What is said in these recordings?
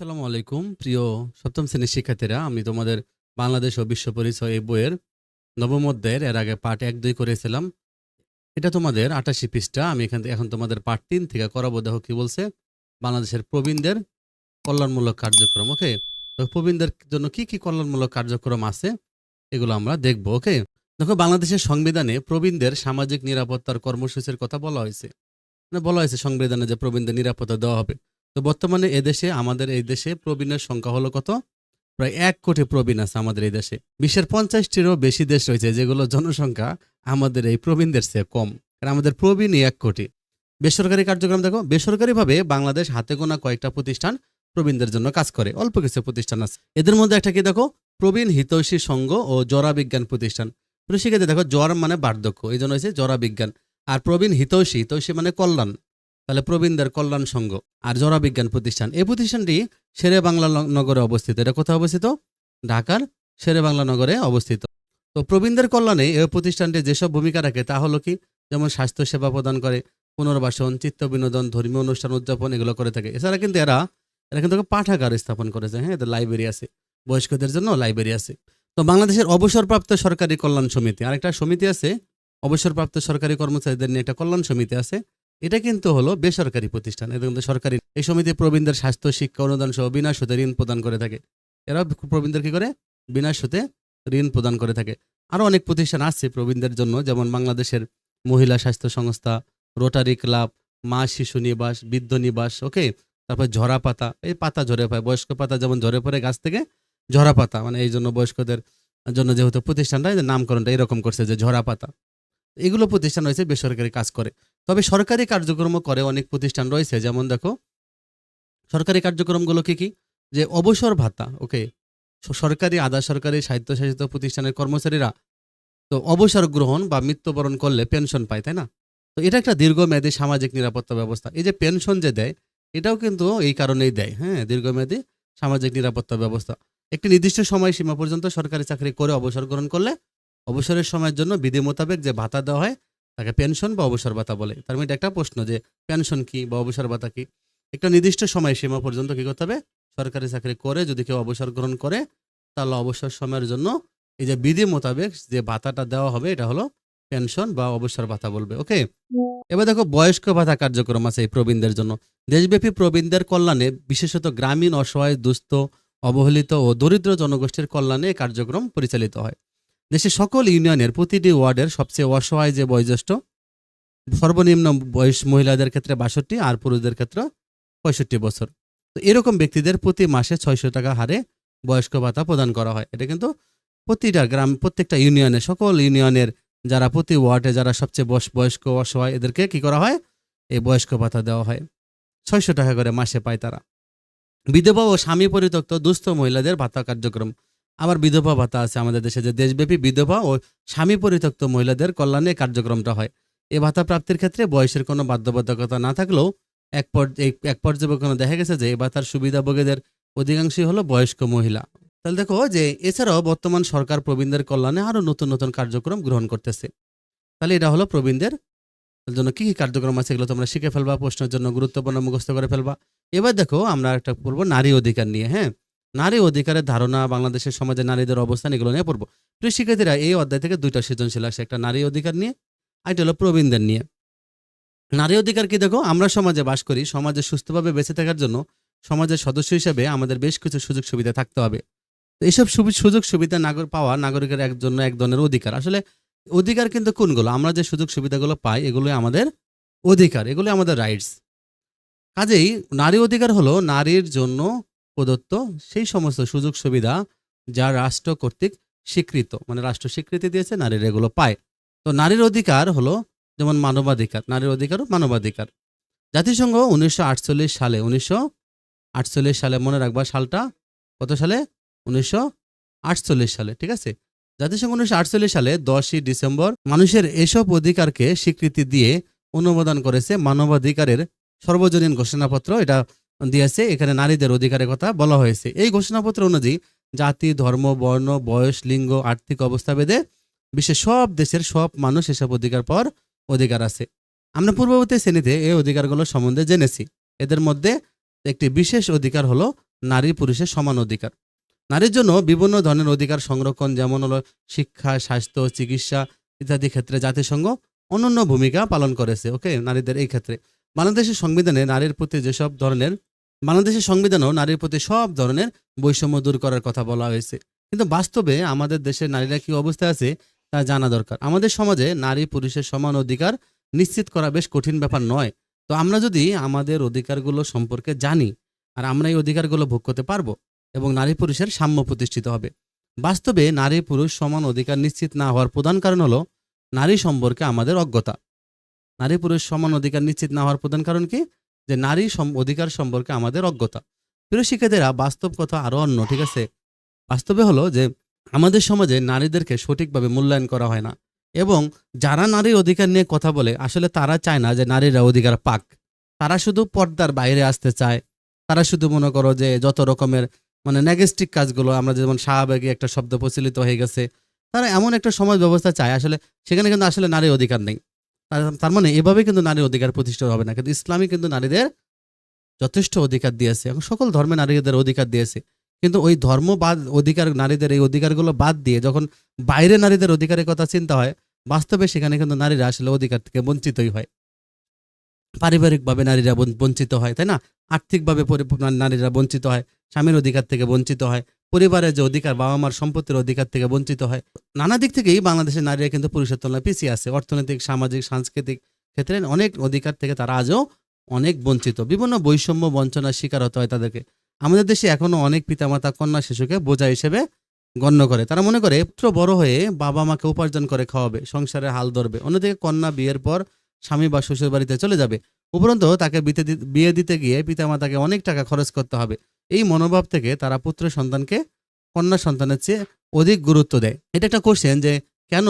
আসসালামু আলাইকুম, প্রিয় সপ্তম শ্রেণির শিক্ষার্থীরা। আমি তোমাদের বাংলাদেশ ও বিশ্ব পরিচয় এই বইয়ের নবম অধ্যায়ের, এর আগে পার্ট এক দুই করেছিলাম। এটা তোমাদের আটাশি পৃষ্ঠা। আমি এখান থেকে, এখন তোমাদের পার্ট তিন থেকে করাবো। দেখো কি বলছে? বাংলাদেশের প্রবীণদের কল্যাণমূলক কার্যক্রম, ওকে? তো প্রবীণদের জন্য কি কি কল্যাণমূলক কার্যক্রম আছে? এগুলো আমরা দেখব, ওকে? দেখো, বাংলাদেশের সংবিধানে প্রবীণদের সামাজিক নিরাপত্তার কর্মসূচির কথা বলা হয়েছে। মানে বলা হয়েছে সংবিধানে যে প্রবীণদের নিরাপত্তা দেওয়া হবে। তো বর্তমানে এদেশে আমাদের এই দেশে প্রবীণের সংখ্যা হলো কত? প্রায় এক কোটি প্রবীণ আছে আমাদের এই দেশে। বিশ্বের পঞ্চাশটিরও বেশি দেশ রয়েছে যেগুলো জনসংখ্যা আমাদের এই প্রবীণদের চেয়ে কম। কারণ আমাদের প্রবীণই এক কোটি। বেসরকারি কার্যক্রম দেখো, বেসরকারিভাবে বাংলাদেশ হাতে গোনা কয়েকটা প্রতিষ্ঠান প্রবীণদের জন্য কাজ করে। অল্প কিছু প্রতিষ্ঠান আছে। এদের মধ্যে একটা কি দেখো? প্রবীণ হিতৈষী সংঘ ও জরা বিজ্ঞান প্রতিষ্ঠান। শিক্ষার্থী দেখো জ্বর মানে বার্ধক্য এই জন্য হয়েছে জরা বিজ্ঞান। আর প্রবীণ হিতৈষী হিতৈষী মানে কল্যাণ। তাহলে প্রবীণদের কল্যাণ সংঘ আর জরা বিজ্ঞান প্রতিষ্ঠান। এই প্রতিষ্ঠানটি শেরে বাংলা নগরে অবস্থিত। এটা কোথায় অবস্থিত? ঢাকার শেরে বাংলা নগরে অবস্থিত। তো প্রবীণদের কল্যাণে এই প্রতিষ্ঠানটি যেসব ভূমিকা রাখে তা হলো কি? যেমন স্বাস্থ্য সেবা প্রদান করে, পুনর্বাসন, চিত্ত বিনোদন, ধর্মীয় অনুষ্ঠান উদযাপন এগুলো করে থাকে। এছাড়া কিন্তু এরা এরা কিন্তু পাঠাগার স্থাপন করেছে। হ্যাঁ এদের লাইব্রেরি আছে। বয়স্কদের জন্য লাইব্রেরি আছে। তো বাংলাদেশের অবসরপ্রাপ্ত সরকারি কল্যাণ সমিতি, আরেকটা সমিতি আছে। অবসরপ্রাপ্ত সরকারি কর্মচারীদের নিয়ে একটা কল্যাণ সমিতি আছে। এটা কিন্তু হলো বেসরকারি প্রতিষ্ঠান। এদের কিন্তু সরকারি এই সমিতি প্রবীণদের স্বাস্থ্য, শিক্ষা, অনুদান সহ বিনা সুদে ঋণ প্রদান করে থাকে। এরা প্রবীণদের কি করে? বিনা সুদে ঋণ প্রদান করে থাকে। আরও অনেক প্রতিষ্ঠান আছে প্রবীণদের জন্য, যেমন বাংলাদেশের মহিলা স্বাস্থ্য সংস্থা রোটারি ক্লাব মা শিশু নিবাস, বৃদ্ধ নিবাস ওকে তারপর ঝরা পাতা। এই পাতা ঝরে পায় বয়স্ক পাতা যেমন ঝরে পড়ে গাছ থেকে, ঝরা পাতা। মানে এই জন্য বয়স্কদের জন্য যেহেতু প্রতিষ্ঠানটা নামকরণটা এরকম করছে যে ঝরা পাতা। এগুলো প্রতিষ্ঠান রয়েছে, বেসরকারি কাজ করে। তবে সরকারি কার্যক্রমও করে অনেক প্রতিষ্ঠান রয়েছে, যেমন দেখো, সরকারি কার্যক্রমগুলো কি কি? যে অবসর ভাতা, ওকে সরকারি, আধা সরকারি, স্বায়ত্তশাসিত প্রতিষ্ঠানের কর্মচারীরা তো অবসর গ্রহণ বা মৃত্যুবরণ করলে পেনশন পায়, তাই না? তো এটা একটা দীর্ঘমেয়াদী সামাজিক নিরাপত্তা ব্যবস্থা। এই যে পেনশন যে দেয়, এটাও কিন্তু এই কারণেই দেয় হ্যাঁ দীর্ঘমেয়াদী সামাজিক নিরাপত্তা ব্যবস্থা। একটি নির্দিষ্ট সময় সীমা পর্যন্ত সরকারি চাকরি করে অবসর গ্রহণ করলে অবসরের সময়ের জন্য বিধি মোতাবেক যে ভাতা দেওয়া হয় তাকে পেনশন বা অবসর ভাতা বলে। তার মধ্যে একটা প্রশ্ন যে পেনশন কি বা অবসর ভাতা কি? একটা নির্দিষ্ট সময় সীমা পর্যন্ত কি করতে হবে? সরকারি চাকরি করে, যদি কেউ অবসর গ্রহণ করে, তাহলে অবসর সময়ের জন্য এই যে বিধি মোতাবেক যে ভাতাটা দেওয়া হবে, এটা হলো পেনশন বা অবসর ভাতা বলবে, ওকে? এবার দেখো, বয়স্ক ভাতা কার্যক্রম আছে এই প্রবীণদের জন্য। দেশব্যাপী প্রবীণদের কল্যাণে, বিশেষত গ্রামীণ, অসহায়, দুস্থ, অবহেলিত ও দরিদ্র জনগোষ্ঠীর কল্যাণে কার্যক্রম পরিচালিত হয়। দেশের সকল ইউনিয়নের প্রতিটি ওয়ার্ডের সবচেয়ে অসহায় যে বয়োজ্যেষ্ঠ, সর্বনিম্ন বয়স মহিলাদের ক্ষেত্রে বাষট্টি আর পুরুষদের ক্ষেত্রে পঁয়ষট্টি বছর। তো এরকম ব্যক্তিদের প্রতি মাসে ছয়শো টাকা হারে বয়স্ক ভাতা প্রদান করা হয়। এটা কিন্তু প্রতিটা গ্রাম, প্রত্যেকটা ইউনিয়নে, সকল ইউনিয়নের যারা প্রতি ওয়ার্ডে যারা সবচেয়ে বয়স বয়স্ক অসহায়, এদেরকে কি করা হয়? এই বয়স্ক ভাতা দেওয়া হয়। ছয়শো টাকা করে মাসে পায় তারা। বিধবা ও স্বামী পরিত্যক্ত দুস্থ মহিলাদের ভাতা কার্যক্রম। আবার বিধবা ভাতা আছে আমাদের দেশে, যে দেশব্যাপী বিধবা ও স্বামী পরিত্যক্ত মহিলাদের কল্যাণে কার্যক্রমটা হয়। এ ভাতা প্রাপ্তির ক্ষেত্রে বয়সের কোনো বাধ্যবাধকতা না থাকলেও এক এক পর্যবেক্ষণে দেখা গেছে যে এই ভাতার সুবিধাভোগীদের অধিকাংশই হলো বয়স্ক মহিলা। তাহলে দেখো যে এছাড়াও বর্তমান সরকার প্রবীণদের কল্যাণে আরও নতুন নতুন কার্যক্রম গ্রহণ করতেছে। তাহলে এটা হলো প্রবীণদের জন্য কী কী কার্যক্রম আছে এগুলো তোমরা শিখে ফেলবা, প্রশ্নের জন্য গুরুত্বপূর্ণ মুখস্থ করে ফেলবা। এবার দেখো আমরা একটা পড়ব নারী অধিকার নিয়ে হ্যাঁ? নারী অধিকারের ধারণা, বাংলাদেশের সমাজে নারীদের অবস্থান, এগুলো নিয়ে পড়ব। প্রিয় শিক্ষার্থীরা, এই অধ্যায় থেকে দুইটা সৃজনশীল আসে, একটা নারী অধিকার নিয়ে আর একটা হলো প্রবীণদের নিয়ে। নারী অধিকার কি দেখো? আমরা সমাজে বাস করি, সমাজে সুস্থভাবে বেঁচে থাকার জন্য সমাজের সদস্য হিসেবে আমাদের বেশ কিছু সুযোগ সুবিধা থাকতে হবে। এইসব সুবি- সুযোগ সুবিধা নাগর পাওয়া নাগরিকের এক জন্য এক ধরনের অধিকার। আসলে অধিকার কিন্তু কোনগুলো? আমরা যে সুযোগ সুবিধাগুলো পাই, এগুলোই আমাদের অধিকার এগুলো আমাদের রাইটস কাজেই নারী অধিকার হলো নারীর জন্য প্রদত্ত সেই সমস্ত সুযোগ সুবিধা যা রাষ্ট্র কর্তৃক স্বীকৃত। মানে রাষ্ট্র স্বীকৃতি দিয়েছে, নারীর এগুলো পায়। তো নারীর অধিকার হলো যেমন মানবাধিকার, নারীর অধিকারও মানবাধিকার। জাতিসংঘ উনিশশো আটচল্লিশ সালে, উনিশশো আটচল্লিশ সালে মনে রাখবা সালটা কত সালে? উনিশশো আটচল্লিশ সালে, ঠিক আছে? জাতিসংঘ উনিশশো আটচল্লিশ সালে দশই ডিসেম্বর মানুষের এসব অধিকারকে স্বীকৃতি দিয়ে অনুমোদন করেছে মানবাধিকারের সর্বজনীন ঘোষণাপত্র। এটা দিয়েছে, এখানে নারীদের অধিকারের কথা বলা হয়েছে। এই ঘোষণাপত্র অনুযায়ী জাতি, ধর্ম, বর্ণ, বয়স, লিঙ্গ, আর্থিক অবস্থা ভেদে বিশ্বের সব দেশের সব মানুষ এসব অধিকার পাওয়ার অধিকার আছে। আমরা পূর্ববর্তী শ্রেণীতে এই অধিকারগুলো সম্বন্ধে জেনেছি। এদের মধ্যে একটি বিশেষ অধিকার হলো নারী পুরুষের সমান অধিকার। নারীর জন্য বিভিন্ন ধরনের অধিকার সংরক্ষণ যেমন হলো শিক্ষা, স্বাস্থ্য, চিকিৎসা ইত্যাদি ক্ষেত্রে জাতিসংঘ অনন্য ভূমিকা পালন করেছে, ওকে? নারীদের এই ক্ষেত্রে। বাংলাদেশের সংবিধানে নারীর প্রতি যেসব ধরনের বাংলাদেশের সংবিধানেও নারীর প্রতি সব ধরনের বৈষম্য দূর করার কথা বলা হয়েছে। কিন্তু বাস্তবে আমাদের দেশের নারীরা কি অবস্থায় আছে, তা জানা দরকার। আমাদের সমাজে নারী পুরুষের সমান অধিকার নিশ্চিত করা বেশ কঠিন ব্যাপার নয়। তো আমরা যদি আমাদের অধিকারগুলো সম্পর্কে জানি, আর আমরা এই অধিকারগুলো ভোগ করতে পারব এবং নারী পুরুষের সাম্য প্রতিষ্ঠিত হবে। বাস্তবে নারী পুরুষ সমান অধিকার নিশ্চিত না হওয়ার প্রধান কারণ হলো নারী সম্পর্কে আমাদের অজ্ঞতা। নারী পুরুষ সমান অধিকার নিশ্চিত না হওয়ার প্রধান কারণ কি? যে নারী অধিকার সম্পর্কে আমাদের অজ্ঞতা। প্রিয় শিক্ষার্থীরা, বাস্তব কথা আরও অন্য, ঠিক আছে? বাস্তবে হলো যে আমাদের সমাজে নারীদেরকে সঠিকভাবে মূল্যায়ন করা হয় না এবং যারা নারীর অধিকার নিয়ে কথা বলে, আসলে তারা চায় না যে নারীরা অধিকার পাক। তারা শুধু পর্দার বাইরে আসতে চায়। তারা শুধু মনে করো যে যত রকমের মানে নেগেস্টিক কাজগুলো, আমরা যেমন শাহবাগী একটা শব্দ প্রচলিত হয়ে গেছে, তারা এমন একটা সমাজ ব্যবস্থা চায়। আসলে সেখানে কিন্তু আসলে নারীর অধিকার নেই। তার- মানে এভাবে কিন্তু নারীর অধিকার প্রতিষ্ঠিত হবে না। কিন্তু ইসলামী কিন্তু নারীদের যথেষ্ট অধিকার দিয়েছে এবং সকল ধর্মে নারীদের অধিকার দিয়েছে। কিন্তু ওই ধর্ম বাদ, অধিকার, নারীদের এই অধিকারগুলো বাদ দিয়ে যখন বাইরে নারীদের অধিকারের কথা চিন্তা হয়, বাস্তবে সেখানে কিন্তু নারীরা আসলে অধিকার থেকে বঞ্চিতই হয়। পারিবারিকভাবে নারীরা বঞ্চিত হয়, তাই না? আর্থিকভাবে নারীরা বঞ্চিত হয়, স্বামীর অধিকার থেকে বঞ্চিত হয়। পরিবারের যে অধিকার বাবা মার সম্পত্তির অধিকার থেকে বঞ্চিত হয়, নানা দিক থেকেই বাংলাদেশের নারীরা কিন্তু পুরুষের তুলনায় পিছিয়ে আছে। অর্থনৈতিক, সামাজিক, সাংস্কৃতিক ক্ষেত্রে অনেক অধিকার থেকে তারা আজও অনেক বঞ্চিত। বিভিন্ন বৈষম্য বঞ্চনার শিকার হতে হয় তাদেরকে। আমাদের দেশে এখনও অনেক পিতামাতা, কন্যা, শিশুকে বোঝা হিসেবে গণ্য করে। তারা মনে করে, পুত্র বড় হয়ে বাবা মাকে উপার্জন করে খাওয়াবে সংসারে হাল ধরবে। অন্যদিকে কন্যা বিয়ের পর স্বামী বা শ্বশুর বাড়িতে চলে যাবে। উপরন্ত তাকে বিয়ে দিতে গিয়ে পিতামাতাকে অনেক টাকা খরচ করতে হবে। এই মনোভাব থেকে তারা পুত্র সন্তানকে কন্যা সন্তানের চেয়ে অধিক গুরুত্ব দেয়। এটা একটা কোশ্চেন যে কেন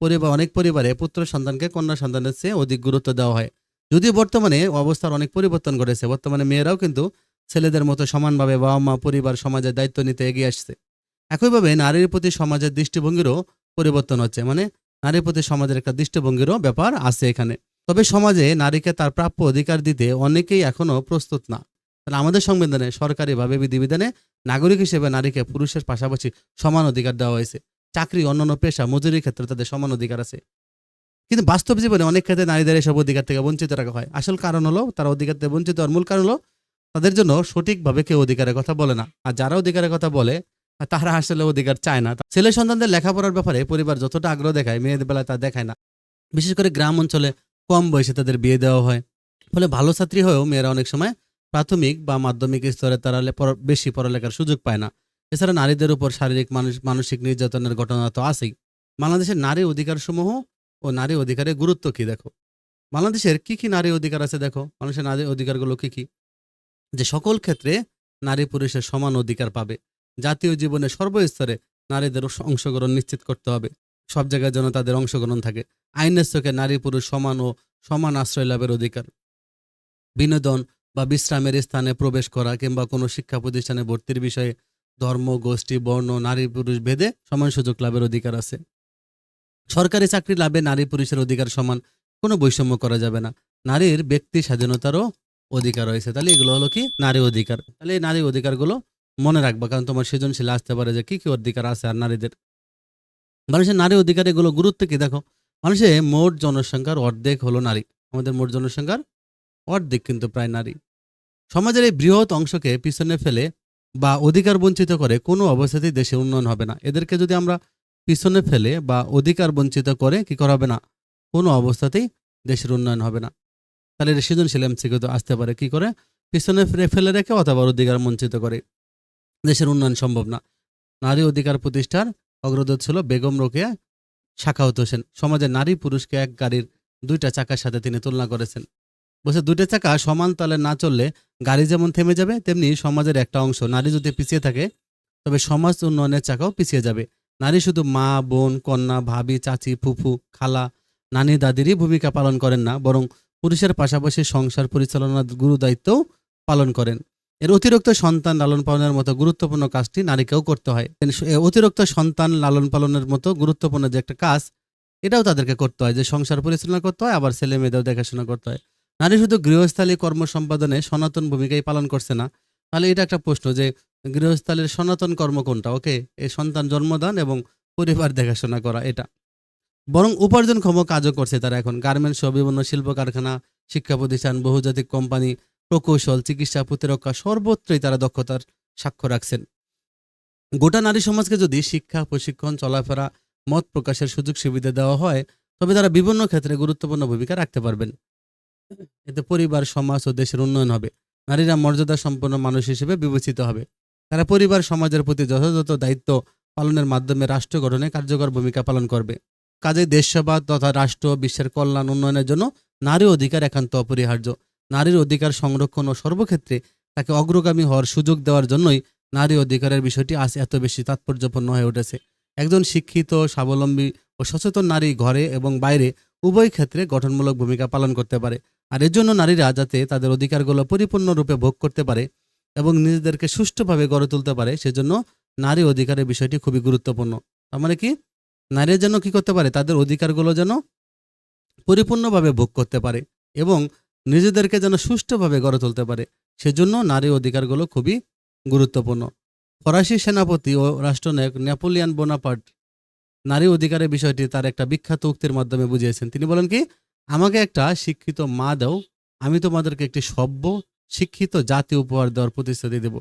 পরিবার অনেক পরিবারে পুত্র সন্তানকে কন্যা সন্তানের চেয়ে অধিক গুরুত্ব দেওয়া হয়? যদিও বর্তমানে অবস্থার অনেক পরিবর্তন ঘটেছে, বর্তমানে মেয়েরাও কিন্তু ছেলেদের মতো সমানভাবে বাবা মা পরিবার, সমাজের দায়িত্ব নিতে এগিয়ে আসছে। একইভাবে নারীর প্রতি সমাজের দৃষ্টিভঙ্গিরও পরিবর্তন হচ্ছে। মানে নারীর প্রতি সমাজের একটা দৃষ্টিভঙ্গিরও ব্যাপার আছে এখানে। তবে সমাজে নারীকে তার প্রাপ্য অধিকার দিতে অনেকেই এখনও প্রস্তুত না। তাহলে আমাদের সংবিধানে সরকারিভাবে বিধিবিধানে নাগরিক হিসেবে নারীকে পুরুষের পাশাপাশি সমান অধিকার দেওয়া হয়েছে। চাকরি, অন্যান্য পেশা, মজুরির ক্ষেত্রে তাদের সমান অধিকার আছে। কিন্তু বাস্তব জীবনে অনেক ক্ষেত্রে নারীদের এসব অধিকার থেকে বঞ্চিত রাখা হয়। আসল কারণ হলো, তারা অধিকার থেকে বঞ্চিত হওয়ার মূল কারণ হলো, তাদের জন্য সঠিকভাবে কেউ অধিকারের কথা বলে না। আর যারা অধিকারের কথা বলে, তারা আসলে অধিকার চায় না। ছেলে সন্তানদের লেখাপড়ার ব্যাপারে পরিবার যতটা আগ্রহ দেখায়, মেয়েদের বেলায় তা দেখায় না। বিশেষ করে গ্রাম অঞ্চলে কম বয়সে তাদের বিয়ে দেওয়া হয়। ফলে ভালো ছাত্রী হয়েও মেয়েরা অনেক সময় প্রাথমিক বা মাধ্যমিক স্তরে তারা বেশি পড়ালেখার সুযোগ পায় না। এছাড়া নারীদের উপর শারীরিক মানসিক নির্যাতনের ঘটনা তো আছেই। বাংলাদেশের নারী অধিকার সমূহ ও নারী অধিকারের গুরুত্ব কি দেখো? বাংলাদেশের কি কি নারী অধিকার আছে দেখো? মানুষের নারী অধিকারগুলো কি কি? যে সকল ক্ষেত্রে নারী পুরুষের সমান অধিকার পাবে। জাতীয় জীবনে সর্বস্তরে নারীদের অংশগ্রহণ নিশ্চিত করতে হবে। সব জায়গায় যেন তাদের অংশগ্রহণ থাকে। আইনের চোখে নারী পুরুষ সমান ও সমান আশ্রয় লাভের অধিকার। বিনোদন বা বিশ্রামের স্থানে প্রবেশ করা কিংবা কোনো শিক্ষা প্রতিষ্ঠানে ভর্তির বিষয়ে ধর্ম, গোষ্ঠী, বর্ণ, নারী পুরুষ ভেদে সমান সুযোগ লাভের অধিকার আছে। সরকারি চাকরি লাভে নারী পুরুষের অধিকার সমান কোনো বৈষম্য করা যাবে না। নারীর ব্যক্তি স্বাধীনতারও অধিকার রয়েছে। তাহলে এগুলো হলো কি? নারী অধিকার। তাহলে এই নারী অধিকারগুলো মনে রাখবা, কারণ তোমার সৃজনশীল আসতে পারে যে কি কি অধিকার আছে আর নারীদের। মানুষের নারী অধিকার এগুলো গুরুত্ব কি? দেখো, মানুষের মোট জনসংখ্যার অর্ধেক হলো নারী। আমাদের মোট জনসংখ্যার অর্ধেক কিন্তু প্রায় নারী। সমাজের এই বৃহৎ অংশকে পিছনে ফেলে বা অধিকার বঞ্চিত করে কোনো অবস্থাতেই দেশে উন্নয়ন হবে না। এদেরকে যদি আমরা পিছনে ফেলে বা অধিকার বঞ্চিত করে, কি করা হবে না? কোনো অবস্থাতেই দেশের উন্নয়ন হবে না। তাহলে এটা সৃজনশীল এমসিকিউ তো আসতে পারে। কি করে? পিছনে ফেলে রেখে অথবা অধিকার বঞ্চিত করে। দেশের উন্নয়ন সম্ভব না। নারী অধিকার প্রতিষ্ঠার অগ্রদূত ছিল বেগম রোকেয়া শাখাউত হোসেন। সমাজে নারী পুরুষকে এক গাড়ির দুইটা চাকার সাথে তিনি তুলনা করেছেন। বলছে, দুইটা চাকা সমান তালে না চললে গাড়ি যেমন থেমে যাবে, তেমনি সমাজের একটা অংশ নারী যদি পিছিয়ে থাকে, তবে সমাজ উন্নয়নের চাকাও পিছিয়ে যাবে। নারী শুধু মা, বোন, কন্যা, ভাবি, চাচি, ফুফু, খালা, নানি, দাদিরই ভূমিকা পালন করেন না, বরং পুরুষের পাশাপাশি সংসার পরিচালনার গুরু দায়িত্বও পালন করেন। এর অতিরিক্ত সন্তান লালন পালনের মতো গুরুত্বপূর্ণ কাজটি নারীকেও করতে হয়। অতিরিক্ত সন্তান লালন পালনের মতো গুরুত্বপূর্ণ যে একটা কাজ, এটাও তাদেরকে করতে হয় যে সংসার পরিচালনা করতে হয়, আবার ছেলে মেয়েদেরও দেখাশোনা করতে হয়। নারী শুধু গৃহস্থালী কর্ম সম্পাদনে সনাতন ভূমিকাই পালন করছে না। তাহলে এটা একটা প্রশ্ন যে গৃহস্থালীর সনাতন কর্ম কোনটা? ওকে এই সন্তান জন্মদান এবং পরিবার দেখাশোনা করা এটা। বরং উপার্জনক্ষম কাজও করছে তারা এখন। গার্মেন্টস বিভিন্ন শিল্প কারখানা শিক্ষা প্রতিষ্ঠান, বহুজাতিক কোম্পানি প্রকৌশল, চিকিৎসা, প্রতিরক্ষা সর্বত্রই তারা দক্ষতার সাক্ষ্য রাখছেন। গোটা নারী সমাজকে যদি শিক্ষা, প্রশিক্ষণ, চলাফেরা, মত প্রকাশের সুযোগ সুবিধা দেওয়া হয়, তবে তারা বিভিন্ন ক্ষেত্রে গুরুত্বপূর্ণ ভূমিকা রাখতে পারবেন। এতে পরিবার, সমাজ ও দেশের উন্নয়ন হবে। নারীরা মর্যাদা সম্পন্ন মানুষ হিসেবে বিবেচিত হবে। তারা পরিবার, সমাজের প্রতি যথাযথ দায়িত্ব পালনের মাধ্যমে রাষ্ট্র গঠনে কার্যকর ভূমিকা পালন করবে। কাজে দেশ সেবা তথা রাষ্ট্র, বিশ্বের কল্যাণ, উন্নয়নের জন্য নারী অধিকার একান্ত অপরিহার্য। নারীর অধিকার সংরক্ষণ ও সর্বক্ষেত্রে তাকে অগ্রগামী হওয়ার সুযোগ দেওয়ার জন্যই নারী অধিকারের বিষয়টি আজ এত বেশি তাৎপর্যপূর্ণ হয়ে উঠেছে। একজন শিক্ষিত, স্বাবলম্বী ও সচেতন নারী ঘরে এবং বাইরে উভয় ক্ষেত্রে গঠনমূলক ভূমিকা পালন করতে পারে। আর এর জন্য নারীরা যাতে তাদের অধিকারগুলো পরিপূর্ণরূপে ভোগ করতে পারে এবং নিজেদেরকে সুষ্ঠুভাবে গড়ে তুলতে পারে, সেজন্য নারী অধিকারের বিষয়টি খুবই গুরুত্বপূর্ণ। তার মানে কি? নারীরা যেন কি করতে পারে? তাদের অধিকারগুলো যেন পরিপূর্ণভাবে ভোগ করতে পারে এবং নিজেদেরকে যেন সুষ্ঠুভাবে গড়ে তুলতে পারে। সেজন্য নারী অধিকারগুলো খুবই গুরুত্বপূর্ণ। ফরাসি সেনাপতি ও রাষ্ট্রনায়ক নেপোলিয়ান বোনাপার্ট নারী অধিকারের বিষয়টি তার একটা বিখ্যাত উক্তির মাধ্যমে বুঝিয়েছেন। তিনি বলেন কি, আমাকে একটা শিক্ষিত মা দাও, আমি তোমাদেরকে একটি সভ্য, শিক্ষিত জাতি উপহার দেওয়ার প্রতিশ্রুতি দেব।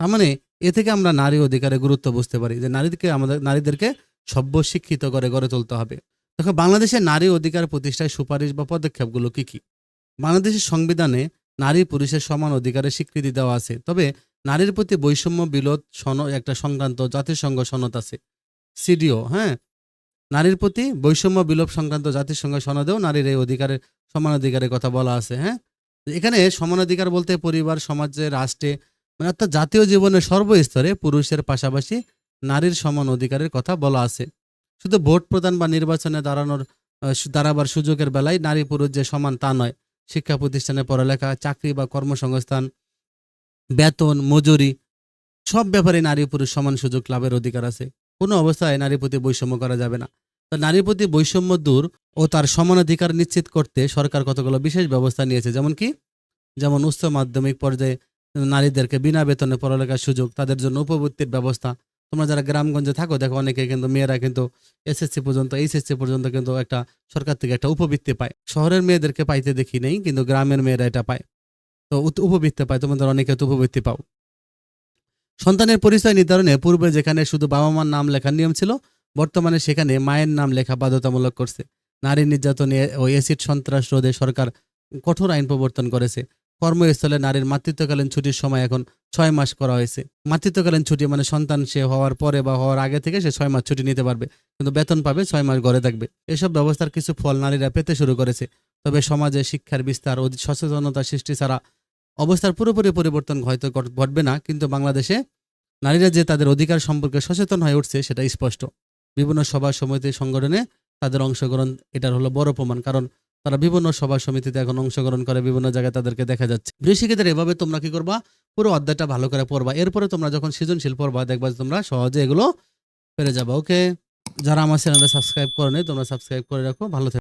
তার মানে এ থেকে আমরা নারী অধিকারের গুরুত্ব বুঝতে পারি যে নারীদেরকে আমাদের, নারীদেরকে সভ্য, শিক্ষিত করে গড়ে তুলতে হবে। দেখো বাংলাদেশের নারী অধিকার প্রতিষ্ঠায় সুপারিশ বা পদক্ষেপগুলো কি কি? বাংলাদেশের সংবিধানে নারী পুরুষের সমান অধিকারের স্বীকৃতি দেওয়া আছে। তবে নারীর প্রতি বৈষম্য, বিরোধ, সন, একটা সংক্রান্ত জাতিসংঘ সনদ আছে। সিডিও হ্যাঁ? নারীর প্রতি বৈষম্য, বিলোপ সংক্রান্ত জাতিসংঘ সনদেও নারীর এই অধিকারের সমান অধিকারের কথা বলা আছে হ্যাঁ? এখানে সমান অধিকার বলতে পরিবার, সমাজে, রাষ্ট্রে মানে অর্থাৎ জাতীয় জীবনের সর্বস্তরে পুরুষের পাশাপাশি নারীর সমান অধিকারের কথা বলা আছে। শুধু ভোট প্রদান বা নির্বাচনে দাঁড়ানোর দাঁড়াবার সুযোগের বেলায় নারী পুরুষ যে সমান তা নয়। শিক্ষা প্রতিষ্ঠানে পড়ালেখা, চাকরি বা কর্মসংস্থান, বেতন, মজুরি, সব ব্যাপারে নারী পুরুষ সমান সুযোগ লাভের অধিকার আছে। কোনো অবস্থায় নারী প্রতি বৈষম্য করা যাবে না। তা নারীর প্রতি বৈষম্য দূর ও তার সমান অধিকার নিশ্চিত করতে সরকার কতগুলো বিশেষ ব্যবস্থা নিয়েছে, যেমন কি? যেমন উচ্চ মাধ্যমিক পর্যায়ে নারীদেরকে বিনা বেতনে পড়ালেখার সুযোগ, তাদের জন্য উপবৃত্তির ব্যবস্থা তোমরা যারা গ্রামগঞ্জে থাকো, দেখো অনেকে কিন্তু মেয়েরা কিন্তু এসএসসি পর্যন্ত এইচএসসি পর্যন্ত কিন্তু একটা সরকার থেকে একটা উপবৃত্তি পায়। শহরের মেয়েদেরকে পাইতে দেখি নেই, কিন্তু গ্রামের মেয়েরা এটা পায়। তো উপবৃত্তি পায়, তোমাদের অনেকে তো উপবৃত্তি পাও। সন্তানের পরিচয় নির্ধারণে পূর্বে যেখানে শুধু বাবা মার নাম লেখার নিয়ম ছিল, বর্তমানে সেখানে মায়ের নাম লেখা বাধ্যতামূলক করছে। নারী নির্যাতন ও এসিড সন্ত্রাস রোধে সরকার কঠোর আইন প্রবর্তন করেছে। কর্মস্থলে নারীর মাতৃত্বকালীন ছুটির সময় এখন ছয় মাস করা হয়েছে। মাতৃত্বকালীন ছুটি মানে সন্তান সে হওয়ার পরে বা হওয়ার আগে থেকে সে ছয় মাস ছুটি নিতে পারবে। কিন্তু বেতন পাবে, ছয় মাস ঘরে থাকবে। এসব ব্যবস্থার কিছু ফল নারীরা পেতে শুরু করেছে। তবে সমাজে শিক্ষার বিস্তার ও সচেতনতা সৃষ্টি ছাড়া অবস্থার পুরোপুরি পরিবর্তন হয়তো ঘটবে না। কিন্তু বাংলাদেশে নারীরা যে তাদের অধিকার সম্পর্কে সচেতন হয়ে উঠছে সেটা স্পষ্ট। বিভিন্ন সভা সমিতি সংগঠনে তাদের অংশগ্রহণ এটার হলো বড় প্রমাণ। কারণ তারা বিভিন্ন সভা সমিতিতে এখন অংশগ্রহণ করে, বিভিন্ন জায়গায় তাদেরকে দেখা যাচ্ছে। বৃষ্টিকেদের এভাবে তোমরা কি করবা? পুরো অধ্যায়টা ভালো করে পড়বা। এরপরে তোমরা যখন সৃজনশীল পড়বা, দেখবা তোমরা সহজে এগুলো পেরে যাবা। ওকে যারা আমার চ্যানেলটা সাবস্ক্রাইব করে নেই তোমরা সাবস্ক্রাইব করে রাখো। ভালো